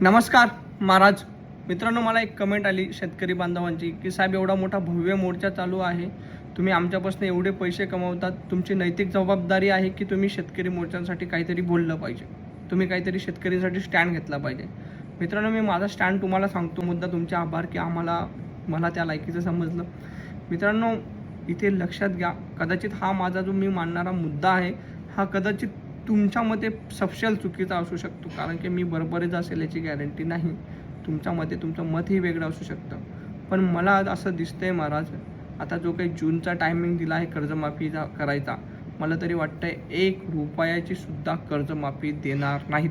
नमस्कार महाराज. मित्रांनो मला एक कमेंट आली शेतकरी बांधवांची की साहेब एवढा मोठा भव्य मोर्चा चालू आहे. तुम्ही आमच्यापासून एवढे पैसे कमवतात. तुमची नैतिक जबाबदारी आहे की तुम्ही शेतकरी मोर्चांसाठी काहीतरी बोललं पाहिजे. तुम्ही काहीतरी शेतकरीसाठी स्टँड घेतला पाहिजे. मित्रांनो मी माझा स्टँड तुम्हाला सांगतो. मुद्दा तुमचे आभार की आम्हाला मला त्या लायकीचं समजलं. मित्रांनो इथे लक्षात घ्या. कदाचित हा माझा जो मी मांडणारा मुद्दा आहे हा कदाचित तुमच्या मते सपशल चुकीचा असू शकतो. कारण की मी बरोबरच असेल याची गॅरंटी नाही. तुमच्या मते तुमचं मतही वेगळं असू शकतं. पण मला असं दिसतंय महाराज आता जो काही जूनचा टायमिंग दिला आहे कर्जमाफीचा करायचा मला तरी वाटतंय एक रुपयाची सुद्धा कर्जमाफी देणार नाहीत.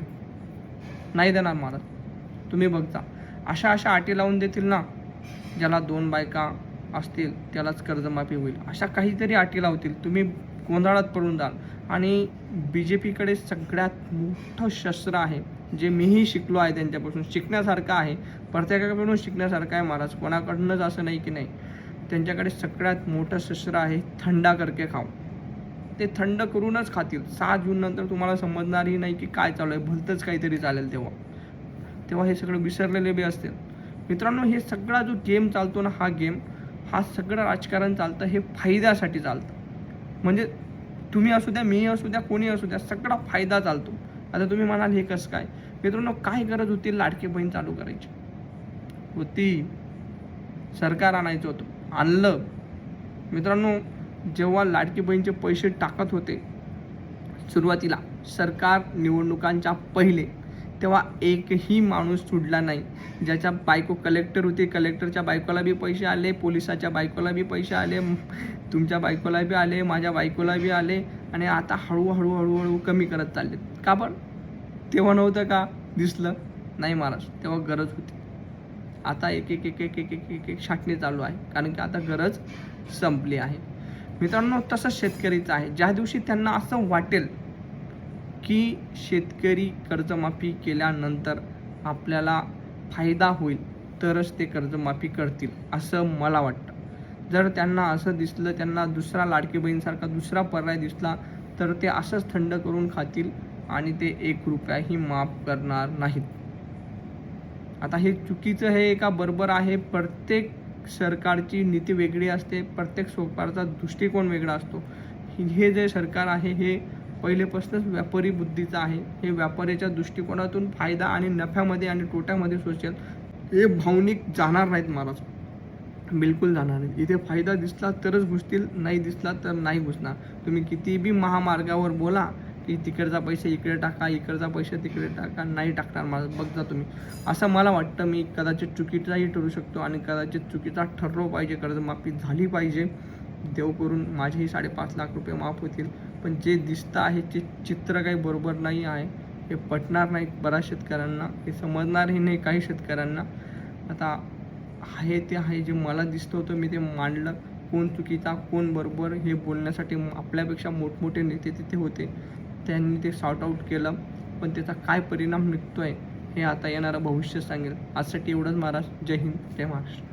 नाही देणार महाराज. तुम्ही बघता. अशा अशा अटी लावून देतील ना ज्याला दोन बायका असतील त्यालाच कर्जमाफी होईल. अशा काहीतरी अटी लावतील. तुम्ही गोंधळात पडून जाल. आणि बी जे पीकडे सगळ्यात मोठं शस्त्र आहे जे मीही शिकलो आहे त्यांच्यापासून शिकण्यासारखं आहे. प्रत्येकाकडून शिकण्यासारखं आहे महाराज कोणाकडूनच असं नाही की नाही. त्यांच्याकडे सगळ्यात मोठं शस्त्र आहे थंडा करके खाऊ ते थंड करूनच खातील. सहा जून नंतर तुम्हाला समजणारही नाही की काय चालू आहे. भलतंच काहीतरी चालेल तेव्हा. तेव्हा हे सगळं विसरलेले बी असतील. मित्रांनो हे सगळा जो गेम चालतो ना हा गेम हा सगळं राजकारण चालतं हे फायद्यासाठी चालतं. म्हणजे तुम्ही असू द्या मी असू द्या कोणी असू द्या सगळा फायदा चालतो. आता तुम्ही म्हणाल हे कसं काय? मित्रांनो काय गरज होती लाडकी बहीण चालू करायची. होती. सरकार आणायचं होतं. आणलं. मित्रांनो जेव्हा लाडकी बहीणचे पैसे टाकत होते सुरुवातीला सरकार निवडणुकांच्या पहिले तेव्हा एकही माणूस सुटला नाही. ज्याच्या बायको कलेक्टर होती कलेक्टरच्या बायकोला बी पैसे आले पोलिसाच्या बायकोला बी पैसे आले तुमच्या बायकोला बी आले माझ्या बायकोला बी आले आणि आता हळूहळू हळूहळू कमी करत चालले का पण तेव्हा नव्हतं का? दिसलं. नाही महाराज तेव्हा गरज होती. आता एक एक एक एक एक एक एक एक छाटणी चालू आहे. कारण की आता गरज संपली आहे. मित्रांनो तसं शेतकरीचं आहे. ज्या दिवशी त्यांना असं वाटेल की शेतकरी कर्जमाफी केल्यानंतर आपल्याला फायदा होईल तरच ते कर्जमाफी करतील असं मला वाटतं. जर त्यांना असं दिसलं त्यांना दुसरा लाडकी बहीणसारखा दुसरा पर्याय दिसला तर ते असंच थंड करून खातील आणि ते एक रुपयाही माफ करणार नाहीत. आता हे चुकीचं हे एका बरोबर आहे? प्रत्येक सरकारची नीती वेगळी असते प्रत्येक सरकारचा दृष्टिकोन वेगळा असतो. हे जे सरकार आहे हे पहिलेपासूनच व्यापारी बुद्धीचं आहे. हे व्यापाऱ्याच्या दृष्टिकोनातून फायदा आणि नफ्यामध्ये आणि तोट्यामध्ये सोचेल हे भावनिक जाणार नाहीत महाराज. बिलकुल जाणार नाही इथे फायदा दिसला तरच घुसतील नाही दिसला तर नाही घुसणार. तुम्ही किती बी महामार्गावर बोला की तिकडचा पैसे इकडे टाका इकडचा पैसे तिकडे टाका नाही टाकणार माझं बघता तुम्ही. असं मला वाटतं मी कदाचित चुकीचाही ठरू शकतो आणि कदाचित चुकीचा ठरलो पाहिजे कर्जमाफी झाली पाहिजे. देव करून माझेही साडेपाच लाख रुपये माफ होतील. पण जे दिसतं आहे ते चित्र काही बरोबर नाही आहे. हे पटणार नाही बऱ्याच शेतकऱ्यांना. हे समजणारही नाही काही शेतकऱ्यांना. आता आहे ते आहे जे मला दिसतं होतं मी ते मांडलं. कोण चुकीचा कोण बरोबर हे बोलण्यासाठी आपल्यापेक्षा मोठमोठे नेते तिथे होते. त्यांनी ते सॉर्ट आऊट केलं. पण त्याचा काय परिणाम निघतो आहे हे आता येणारं भविष्य सांगेल. आजसाठी एवढंच महाराज. जय हिंद. जय महाराष्ट्र.